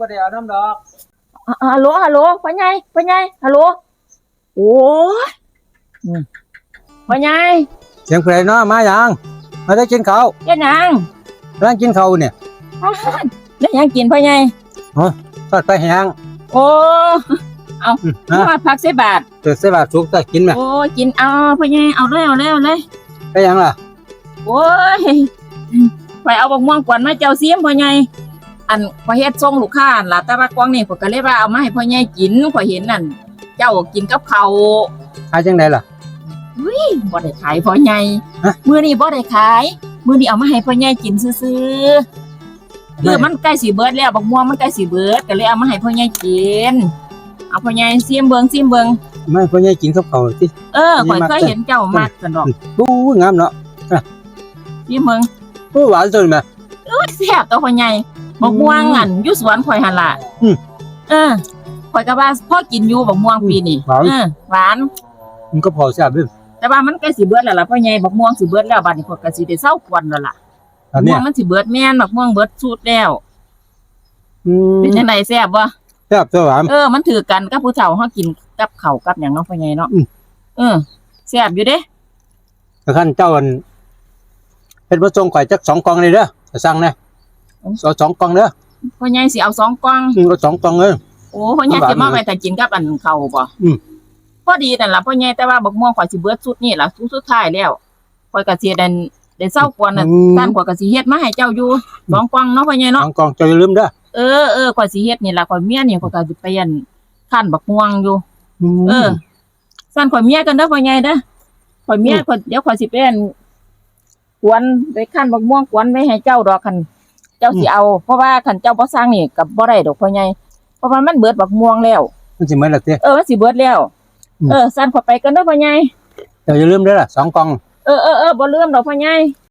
บ่ได้เอาน้ำดอกอะฮัลโหลฮัลโหลพ่อใหญ่พ่อใหญ่ฮัลโหลโอ้ยอืมพ่อใหญ่เสียงเพลงเนาะมายังมาได้กินข้าวเฮ็ดหยังร้านกินข้าวเนี่ยอ้าวได้หยังกินพ่อใหญ่ทอดไปแห้งโอ้อืมนะทอดผักใส่บาทเกิดเสียบาทสุกจะกินไหมโอ้ยกินเอาพ่อใหญ่เอาเลยเอาเลยเอาเลยไปยังล่ะโอ้ยไปเอาบักม่วงกวนมาเจ้าเสียมพ่อใหญ่ อันพอเฮ็ดส่งลูกค้าหั่นล่ะแต่ว่ากวางนี่ข้อยก็เลยว่าเอามาให้พ่อใหญ่กินข้อยเห็นนั่นเจ้ากินกับข้าวขายจังไดล่ะบ่ได้ขายพ่อใหญ่ฮะ มื้อนี้บ่ได้ขายมื้อนี้เอามาให้พ่อใหญ่กินซื่อๆคือมันใกล้สิเบิดแล้วบักม่วงมันใกล้สิเบิดก็เลยเอามาให้พ่อใหญ่กินเอาพ่อใหญ่ซิมเบิ่งซิมเบิ่งไม่พ่อใหญ่กินกับข้าวสิ เออข่อยนี่มักเคยเห็นเจ้ามักกันดอกอู้งามเนาะซิมเบิ่งอู้หวานสุดแม่อุ้ยแซ่บตัวพ่อใหญ่ บักม่วงอันอยู่สวนข่อยหั่นล่ะอืมเออข่อยก็ว่าพ่อกินอยู่บักม่วงปีนี้หวาน เออหวาน มันก็พอแซ่บเด้อแต่ว่ามันใกล้สิเบิดแล้วล่ะพ่อใหญ่บักม่วงสิเบิดแล้วบัดนี้ข่อยก็สิได้เซากวนแล้วล่ะอับันกม่เนี้วยงมันสิเบิดแม่นบักม่วงเบิดสูตรแล้ว อืมเป็นจังไดแซ่บบ่แซ่บตัวหวาน เออมันถือกันกับผู้เฒ่าเฮากินกับข้าวกับหยังเนาะพ่อใหญ่เนาะอืมเออแซ่บอยู่เด้แต่ขั้นเจ้าอันเป็นประสงค์ข่อยจักสองกล่องเลยเด้อจะสั่งนะ เอาสองกล่องเด้อพ่อใหญ่สิเอาสองกล่องอืมเอาสองกล่องเลย โอ้พ่อใหญ่หวานสิมาไว้แต่กินกับอันข้าวบ่อืม พอดีนั่นล่ะพ่อใหญ่แต่ว่าบักม่วงข่อยสิเบิดสุดนี่ล่ะสุดสุดท้ายแล้วข่อยก็สิได้ได้เซากวนน่ะอืมท่านข่อยก็สิเฮ็ดมาให้เจ้าอยู่สองกล่องเนาะพ่อใหญ่สเนาะองกล่องเจะอย่าลืมเด้อเออเออข่อยสิเฮ็ดนี่ล่ะข่อยเมียนี่ข่อยก็สิไปอันคั่นบักม่วงอยู่ ม เออสั่นข่อยเมียกันเด้อพ่อใหญ่เด้อข่อยเมียข่อยเดี๋ยวข่อยสิเป็นกวนไปขั้นบักม่วงกวนไว้ให้เจ้าดอกคัน เจ้าสิเอา เพราะว่าคันเจ้าบ่สร้างนี่ก็บ่ได้ดอกพ่อใหญ่เพราะว่ามันเบิดบักม่วงแล้วมันสิเหมือนละเต้เออมันสิเบิดแล้ว อืม เออสั่นข่อยไปกันเด้อพ่อใหญ่เจ้าอย่าลืมเด้อล่ะสองกล่อง เออเออเออบ่ลืมดอกพ่อใหญ่